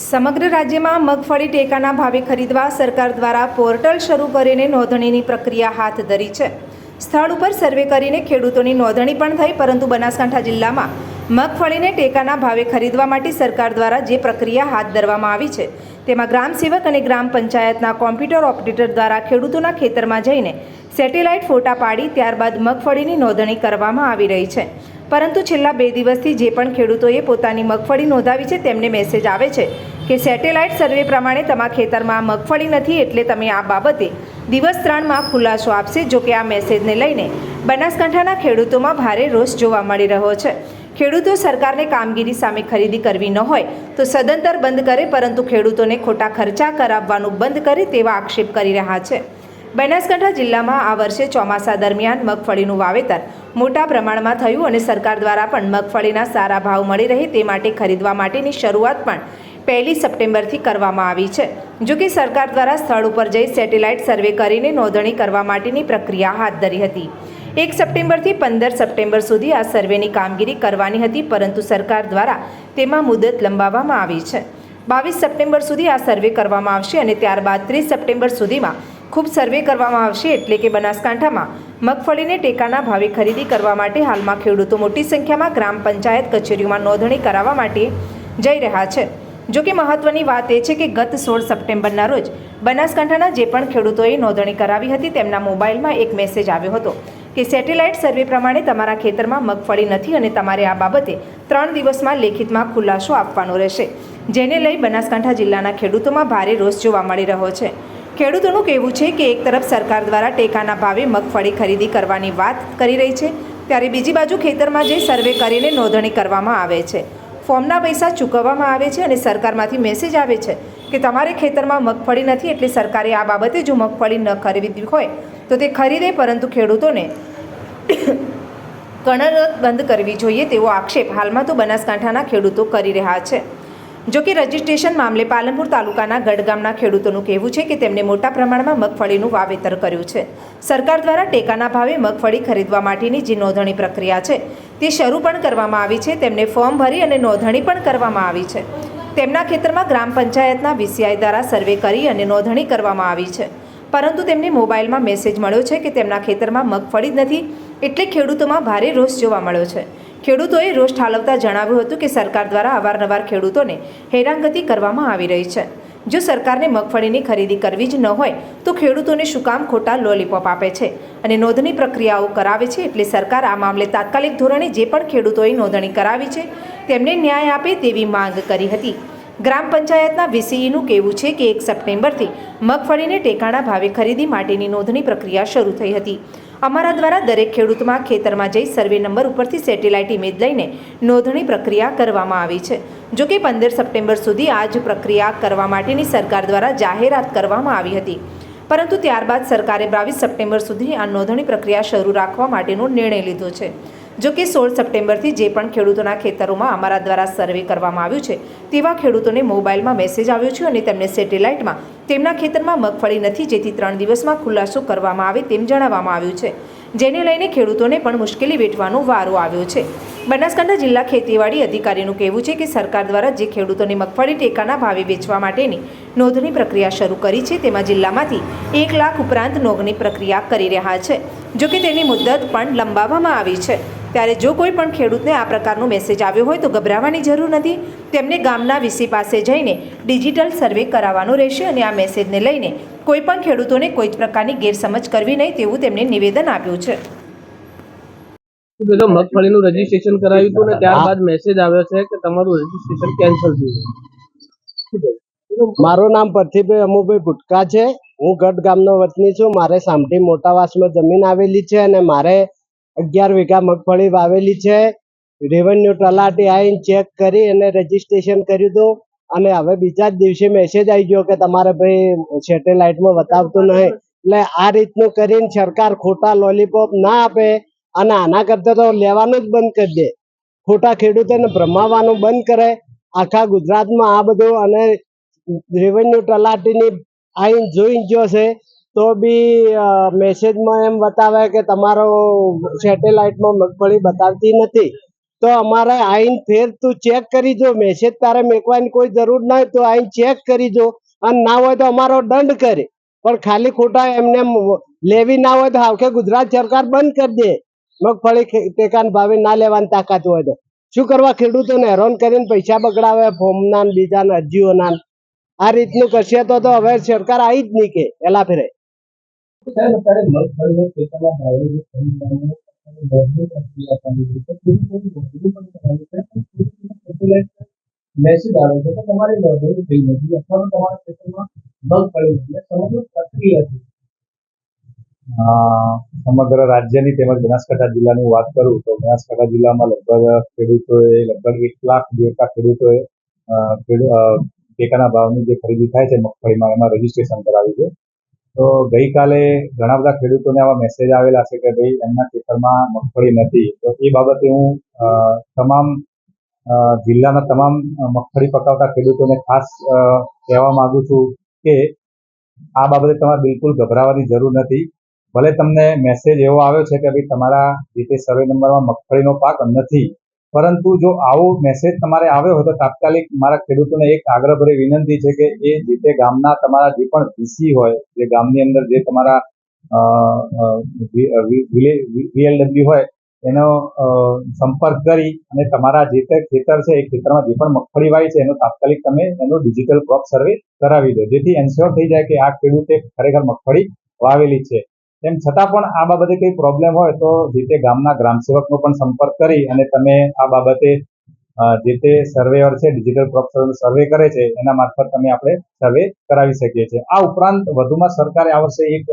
સમગ્ર રાજ્યમાં મગફળી ટેકાના ભાવે ખરીદવા સરકાર દ્વારા પોર્ટલ શરૂ કરીને નોંધણીની પ્રક્રિયા હાથ ધરી છે. સ્થળ ઉપર સર્વે કરીને ખેડૂતોની નોંધણી પણ થઈ, પરંતુ બનાસકાંઠા જિલ્લામાં મગફળીને ટેકાના ભાવે ખરીદવા માટે સરકાર દ્વારા જે પ્રક્રિયા હાથ ધરવામાં આવી છે, તેમાં ગ્રામ સેવક અને ગ્રામ પંચાયતના કોમ્પ્યુટર ઓપરેટર દ્વારા ખેડૂતોના ખેતરમાં જઈને સેટેલાઇટ ફોટા પાડી, ત્યારબાદ મગફળીની નોંધણી કરવામાં આવી રહી છે. પરંતુ છેલ્લા બે દિવસથી જે પણ ખેડૂતોએ પોતાની મગફળી નોંધાવી છે, તેમને મેસેજ આવે છે કે સેટેલાઇટ સર્વે પ્રમાણે તમારા ખેતરમાં મગફળી નથી એટલે તમે આ બાબતે દિવસ ત્રણમાં ખુલાસો આપશે, જો કે આ મેસેજને લઈને બનાસકાંઠાના ખેડૂતોમાં ભારે રોષ જોવા મળી રહ્યો છે. ખેડૂતો સરકારને કામગીરી સામે ખરીદી કરવી ન હોય તો સદંતર બંધ કરે, પરંતુ ખેડૂતોને ખોટા ખર્ચા કરાવવાનું બંધ કરે તેવા આક્ષેપ કરી રહ્યા છે. બનાસકાંઠા જિલ્લામાં આ વર્ષે ચોમાસા દરમિયાન મગફળીનું વાવેતર મોટા પ્રમાણમાં થયું અને સરકાર દ્વારા પણ મગફળીના સારા ભાવ મળી રહે તે માટે ખરીદવા માટેની શરૂઆત પણ પહેલી સપ્ટેમ્બરથી કરવામાં આવી છે. જો કે સરકાર દ્વારા સ્થળ ઉપર જઈ સેટેલાઇટ સર્વે કરીને નોંધણી કરવા માટેની પ્રક્રિયા હાથ ધરી હતી. એક સપ્ટેમ્બરથી પંદર સપ્ટેમ્બર સુધી આ સર્વેની કામગીરી કરવાની હતી, પરંતુ સરકાર દ્વારા તેમાં મુદત લંબાવવામાં આવી છે. બાવીસ સપ્ટેમ્બર સુધી આ સર્વે કરવામાં આવશે અને ત્યારબાદ ત્રીસ સપ્ટેમ્બર સુધીમાં ખૂબ સર્વે કરવામાં આવશે, એટલે કે બનાસકાંઠામાં મગફળીને ટેકાના ભાવે ખરીદી કરવા માટે હાલમાં ખેડૂતો મોટી સંખ્યામાં ગ્રામ પંચાયત કચેરીઓમાં નોંધણી કરાવવા માટે જઈ રહ્યા છે. જો કે મહત્વની વાત એ છે કે ગત સોળ સપ્ટેમ્બરના રોજ બનાસકાંઠાના જે પણ ખેડૂતોએ નોંધણી કરાવી હતી તેમના મોબાઈલમાં એક મેસેજ આવ્યો હતો કે સેટેલાઇટ સર્વે પ્રમાણે તમારા ખેતરમાં મગફળી નથી અને તમારે આ બાબતે ત્રણ દિવસમાં લેખિતમાં ખુલાસો આપવાનો રહેશે, જેને લઈ બનાસકાંઠા જિલ્લાના ખેડૂતોમાં ભારે રોષ જોવા મળી રહ્યો છે. ખેડૂતોનું કહેવું છે કે એક તરફ સરકાર દ્વારા ટેકાના ભાવે મગફળી ખરીદી કરવાની વાત કરી રહી છે, ત્યારે બીજી બાજુ ખેતરમાં જે સર્વે કરીને નોંધણી કરવામાં આવે છે, ફોર્મના પૈસા ચૂકવવામાં આવે છે અને સરકારમાંથી મેસેજ આવે છે કે તમારે ખેતરમાં મગફળી નથી એટલે સરકારે આ બાબતે જો મગફળી ન ખરીદવી હોય, તો તે ખરીદે પરંતુ ખેડૂતોને કણરત બંધ કરવી જોઈએ તેવો આક્ષેપ હાલમાં તો બનાસકાંઠાના ખેડૂતો કરી રહ્યા છે. જો કે રજિસ્ટ્રેશન મામલે પાલનપુર તાલુકાના ગઢગામના ખેડૂતોનું કહેવું છે કે તેમણે મોટા પ્રમાણમાં મગફળીનું વાવેતર કર્યું છે. સરકાર દ્વારા ટેકાના ભાવે મગફળી ખરીદવા માટેની જે નોંધણી પ્રક્રિયા છે, તે શરૂ પણ કરવામાં આવી છે. તેમને ફોર્મ ભરી અને નોંધણી પણ કરવામાં આવી છે. તેમના ખેતરમાં ગ્રામ પંચાયતના વીસીઆઈ દ્વારા સર્વે કરી અને નોંધણી કરવામાં આવી છે. પરંતુ તેમને મોબાઈલમાં મેસેજ મળ્યો છે કે તેમના ખેતરમાં મગફળી જ નથી, એટલે ખેડૂતોમાં ભારે રોષ જોવા મળ્યો છે. ખેડૂતોએ રોષ ઠાલવતા જણાવ્યું હતું કે સરકાર દ્વારા અવારનવાર ખેડૂતોને હેરાનગતિ કરવામાં આવી રહી છે. જો સરકારને મગફળીની ખરીદી કરવી જ ન હોય, તો ખેડૂતોને શું કામ ખોટા લોલીપોપ આપે છે અને નોંધણી પ્રક્રિયાઓ કરાવે છે એટલે સરકાર આ મામલે તાત્કાલિક ધોરણે જે પણ ખેડૂતોએ નોંધણી કરાવી છે, તેમને ન્યાય આપે તેવી માંગ કરી હતી. ગ્રામ પંચાયતના વીસીઈનું કહેવું છે કે એક સપ્ટેમ્બરથી મગફળીને ટેકાણા ભાવે ખરીદી માટેની નોંધણી પ્રક્રિયા શરૂ થઈ હતી. અમારા દ્વારા દરેક ખેડૂતમાં ખેતરમાં જઈ સર્વે નંબર ઉપરથી સેટેલાઇટ ઇમેજ લઈને નોંધણી પ્રક્રિયા કરવામાં આવી છે. જો કે પંદર સપ્ટેમ્બર સુધી આ જ પ્રક્રિયા કરવા માટેની સરકાર દ્વારા જાહેરાત કરવામાં આવી હતી. પરંતુ ત્યારબાદ સરકારે બાવીસ સપ્ટેમ્બર સુધી આ નોંધણી પ્રક્રિયા શરૂ રાખવા માટેનો નિર્ણય લીધો છે. જો કે સોળ સપ્ટેમ્બરથી જે પણ ખેડૂતોના ખેતરોમાં અમારા દ્વારા સર્વે કરવામાં આવ્યું છે, તેવા ખેડૂતોને મોબાઈલમાં મેસેજ આવ્યો છે અને તેમને સેટેલાઇટમાં તેમના ખેતરમાં મગફળી નથી, જેથી ત્રણ દિવસમાં ખુલાસો કરવામાં આવે તેમ જણાવવામાં આવ્યું છે. જેને લઈને ખેડૂતોને પણ મુશ્કેલી વેઠવાનો વારો આવ્યો છે. બનાસકાંઠા જિલ્લા ખેતીવાડી અધિકારીનું કહેવું છે કે સરકાર દ્વારા જે ખેડૂતોને મગફળી ટેકાના ભાવે વેચવા માટેની નોંધણી પ્રક્રિયા શરૂ કરી છે, તેમાં જિલ્લામાંથી એક લાખ ઉપરાંત નોંધણી પ્રક્રિયા કરી રહ્યા છે જો કે તેની મુદ્દત પણ લંબાવવામાં આવી છે. ત્યારે જો કોઈ પણ ખેડૂતને આ પ્રકારનો મેસેજ આવ્યો હોય તો ગભરાવાની જરૂર નથી. તેમને ગામના વીસી પાસે જઈને ડિજિટલ સર્વે કરાવવાનો રહેશે અને આ મેસેજને લઈને કોઈ પણ ખેડૂતોને કોઈ જ પ્રકારની ગેરસમજ કરવી નહીં તેવું તેમણે નિવેદન આપ્યું છે. મગફળીનું રજીસ્ટ્રેશન કરાવ્યું હતું ને ત્યારબાદ મેસેજ આવ્યો છે કે તમારું રજીસ્ટ્રેશન કેન્સલ થયું મારું નામ પરથીભાઈ અમુભાઈ ગુટકા છે. હું ગઢ ગામનો વતની છું. મારે સામઠી મોટાવાસમાં જમીન આવેલી છે અને મારે અગિયાર વીઘા મગફળી વાવેલી છે. રેવન્યુ તલાટી આવીને ચેક કરી અને રજીસ્ટ્રેશન કર્યું હતું. અને હવે બીજા જ દિવસે મેસેજ આવી ગયો કે તમારે ભાઈ સેટેલાઇટમાં બતાવતું નહીં. એટલે આ રીતનું કરીને સરકાર ખોટા લોલીપોપ ના આપે અને આના કરતા તો લેવાનું જ બંધ કરી દે. ખોટા ખેડૂતોને ભ્રમાવાનું બંધ કરે. આખા ગુજરાતમાં આ બધું અને રેવન્યુ તલાટીની આઈન જોઈને ગયો છે. તો બી મેસેજમાં એમ બતાવે કે તમારો સેટેલાઇટમાં મગફળી બતાવતી નથી. તો અમારે આઈન ફેર તું ચેક કરી જો. મેસેજ તારે મેકવાની કોઈ જરૂર ના તો આઈન ચેક કરી જો. અને ના હોય તો અમારો દંડ કરે. પણ ખાલી ખોટા એમને લેવી ના હોય તો હાવખે ગુજરાત સરકાર બંધ કરી દે. મગફળી ટેકાન ભાવે ના લેવાની તાકાત હોય તો. શું કરવા ખેડૂતોને હેરાન કરીને પૈસા બગડાવે ફોર્મના બીજાના, અરજીઓના આ રીતનું કરશે તો હવે સરકાર આવી જ નહીં કે. એલા ફેરે. મેસેજ આવે છે કે સમગ્ર સમગ્ર રાજ્યની તેમજ બનાસકાંઠા જિલ્લાની વાત કરું તો બનાસકાંઠા જિલ્લામાં લગભગ ખેડૂતોએ લગભગ એક લાખ જેટલા ખેડૂતોએ ટેકાના ભાવની જે ખરીદી થાય છે મગફળીમાં, એમાં રજીસ્ટ્રેશન કરાવ્યું છે. તો ગઈકાલે ઘણા બધા ખેડૂતોને આવા મેસેજ આવેલા છે કે ભાઈ, એમના ખેતરમાં મગફળી નથી. તો એ બાબતે હું તમામ જિલ્લાના તમામ મગફળી પકાવતા ખેડૂતોને ખાસ કહેવા માંગુ છું કે આ બાબતે તમારે બિલકુલ ગભરાવાની જરૂર નથી. ભલે તમને મેસેજ એવો આવ્યો છે કે ભાઈ, તમારા જે તે સર્વે નંબરમાં મગફળીનો પાક નથી. પરંતુ જો આવો મેસેજ તમારે આવ્યો હોય તો તાત્કાલિક મારા ખેડૂતોને એક આગ્રહભરી વિનંતી છે કે એ જે તે ગામના તમારા જે પણ વીસી હોય, જે ગામની અંદર જે તમારા વીએલડબ્લ્યુ હોય, એનો સંપર્ક કરી અને તમારા જે તે ખેતર છે, એ ખેતરમાં જે પણ મગફળી વાય છે, એનો તાત્કાલિક તમે એનો ડિજિટલ ક્રોપ સર્વે કરાવી દો. જેથી એન્શ્યોર થઈ જાય કે આ ખેડૂતે ખરેખર મગફળી વાવેલી છે. તેમ છતાં પણ આ બાબતે કંઈ પ્રોબ્લેમ હોય તો જે તે ગામના ગ્રામસેવકનો પણ સંપર્ક કરી અને તમે આ બાબતે જે તે સર્વેયર છે ડિજિટલ ક્રોપ સર્વે કરે છે, એના મારફત તમે આપણે સર્વે કરાવી શકીએ છીએ. આ ઉપરાંત વધુમાં સરકારે આ વર્ષે એક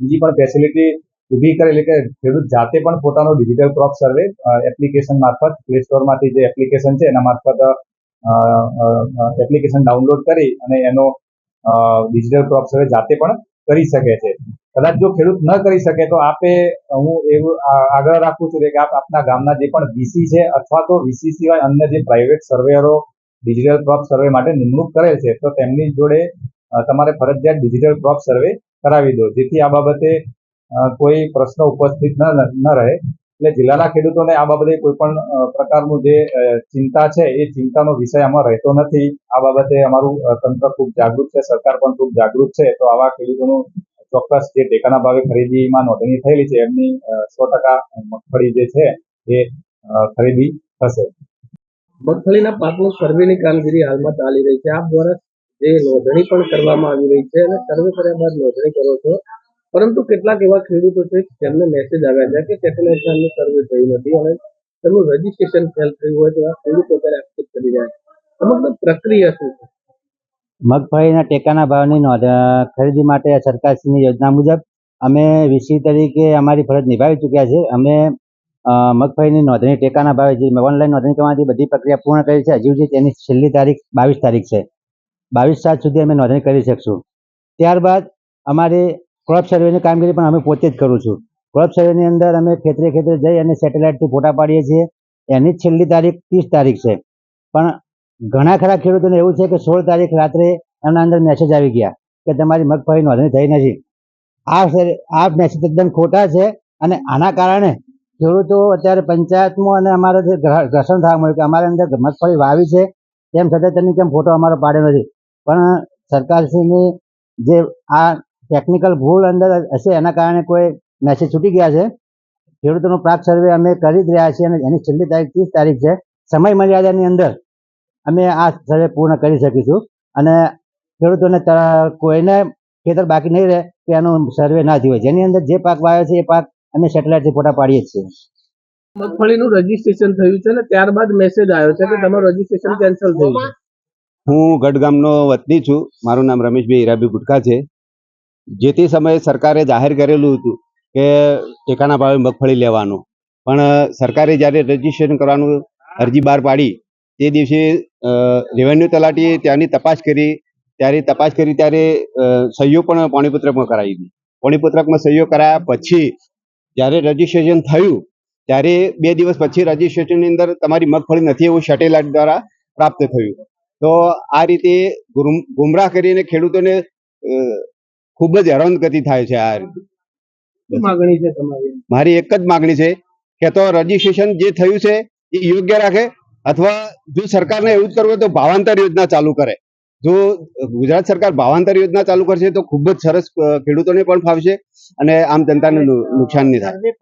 બીજી પણ ફેસિલિટી ઊભી કરેલી કે ખેડૂત જાતે પણ પોતાનો ડિજિટલ ક્રોપ સર્વે એપ્લિકેશન મારફત પ્લે સ્ટોરમાંથી જે એપ્લિકેશન છે, એના મારફત એપ્લિકેશન ડાઉનલોડ કરી અને એનો ડિજિટલ ક્રોપ સર્વે જાતે પણ કરી શકે છે. કદાચ જો ખેડૂત ન કરી શકે તો આપે હું એવું આગ્રહ રાખું છું કે આપ આપના ગામના જે પણ વીસી છે અથવા તો વીસી સિવાય અન્ય જે પ્રાઇવેટ સર્વેયરો ડિજિટલ ક્રોપ સર્વે માટે નિમણૂક કરેલ છે, તો તેમની જોડે તમારે ફરજિયાત ડિજિટલ ક્રોપ સર્વે કરાવી દો. જેથી આ બાબતે કોઈ પ્રશ્ન ઉપસ્થિત ન રહે. એટલે જિલ્લાના ખેડૂતોને આ બાબતે કોઈ પણ પ્રકારનું જે ચિંતા છે એ ચિંતાનો વિષય આમાં રહેતો નથી. આ બાબતે અમારું તંત્ર ખૂબ જાગૃત છે, સરકાર પણ ખૂબ જાગૃત છે. તો આવા ખેડૂતોનું ચોક્કસ જે ટેકાના ભાવે ખરીદીમાં નોંધણી થયેલી છે, એમની સો ટકા મગફળી જે છે, એ ખરીદી થશે. મગફળીના પાકની સર્વેની કામગીરી હાલમાં ચાલી રહી છે. આપ દ્વારા જે નોંધણી પણ કરવામાં આવી રહી છે અને સર્વે કર્યા બાદ નોંધણી કરો છો. પરંતુ કેટલાક એવા ખેડૂતો છે, જેમને મેસેજ આવ્યા છે કે સેટેલાઇટ સર્વે થયું નથી અને તેમનું રજીસ્ટ્રેશન ફેલ થયું હોય તેવા ખેડૂતો અત્યારે આક્ષેપ કરી રહ્યા છે. સમગ્ર પ્રક્રિયા શું છે? મગફળીના ટેકાના ભાવની નોંધ ખરીદી માટે સરકારશ્રીની યોજના મુજબ અમે વીસી તરીકે અમારી ફરજ નિભાવી ચૂક્યા છે. અમે મગફળીની નોંધણી, ટેકાના ભાવે જે ઓનલાઈન નોંધણી કરવાની બધી પ્રક્રિયા પૂર્ણ કરી છે. હજુ જે તેની છેલ્લી તારીખ બાવીસ તારીખ છે. બાવીસ સાત સુધી અમે નોંધણી કરી શકશું. ત્યારબાદ અમારી ક્રોપ સર્વેની કામગીરી પણ અમે પોતે જ કરું છું. ક્રોપ સર્વેની અંદર અમે ખેતરે ખેતરે જઈ અને સેટેલાઇટથી ફોટા પાડીએ છીએ. એની છેલ્લી તારીખ ત્રીસ તારીખ છે. પણ ઘણા ખરા ખેડૂતોને એવું છે કે સોળ તારીખ રાત્રે એમના અંદર મેસેજ આવી ગયા કે તમારી મગફળી નોંધણી થઈ નથી. આ આ મેસેજ એકદમ ખોટા છે અને આના કારણે ખેડૂતો અત્યારે પંચાયતમાં અને અમારે જે ઘર્ષણ થવા મળ્યું કે અમારા અંદર મગફળી વાવી છે, તેમ છતાં તેની કેમ ફોટો અમારો પાડ્યો નથી. પણ સરકારશ્રીની જે આ ટેકનિકલ ભૂલ અંદર હશે એના કારણે કોઈ મેસેજ છૂટી ગયા છે. ખેડૂતોનો પ્રાક સર્વે અમે કરી જ રહ્યા છીએ અને એની છેલ્લી તારીખ ત્રીસ તારીખ છે. સમય મર્યાદાની અંદર અમે આ સર્વે પૂર્ણ કરી શકીશું. અને ખેડૂતોને કોઈને ખેતર બાકી નહીં રહે કે એનો સર્વે ના થયો. જેની અંદર જે પાક વાવ્યો છે એ પાક અમે સેટેલાઇટથી ફોટા પાડીએ છીએ. મગફળીનું રજીસ્ટ્રેશન થયું છે ને ત્યારબાદ મેસેજ આવ્યો છે કે તમારું રજીસ્ટ્રેશન કેન્સલ થયું છે. હું ગઢગામનો વતની છું. મારું નામ રમેશભાઈ હીરાભી ગુટકા છે. જે તે સમયે સરકારે જાહેર કરેલું હતું કે ટેકાના ભાવે મગફળી લેવાનું. પણ સરકારે જ્યારે રજીસ્ટ્રેશન કરવાનું અરજી બહાર પાડી તે દિવસે રેવન્યુ તલાટીએ ત્યાંની તપાસ કરી. ત્યારે તપાસ કરી ત્યારે સહયોગ સહીઓ પણ પાણીપત્રકમાં કરાવી હતી પાણીપત્રકમાં સહીઓ કરાયા પછી જ્યારે રજીસ્ટ્રેશન થયું ત્યારે બે દિવસ પછી રજીસ્ટ્રેશનની અંદર તમારી મગફળી નથી એવું સેટેલાઇટ દ્વારા પ્રાપ્ત થયું. તો આ રીતે ગુમરાહ કરીને ખેડૂતોને ખૂબ જ હેરાનગતિ થાય છે આ રીતે. માગણી છે તમારી? મારી એક જ માગણી છે કે તો રજીસ્ટ્રેશન જે થયું છે એ યોગ્ય રાખે અથવા જો સરકારને એવું જ કરવું હોય તો ભાવાંતર યોજના ચાલુ કરે. જો ગુજરાત સરકાર ભાવાંતર યોજના ચાલુ કરશે તો ખૂબ જ સરસ ખેડૂતોને પણ ફાવશે અને આમ જનતાને નુકસાન નહીં થાય.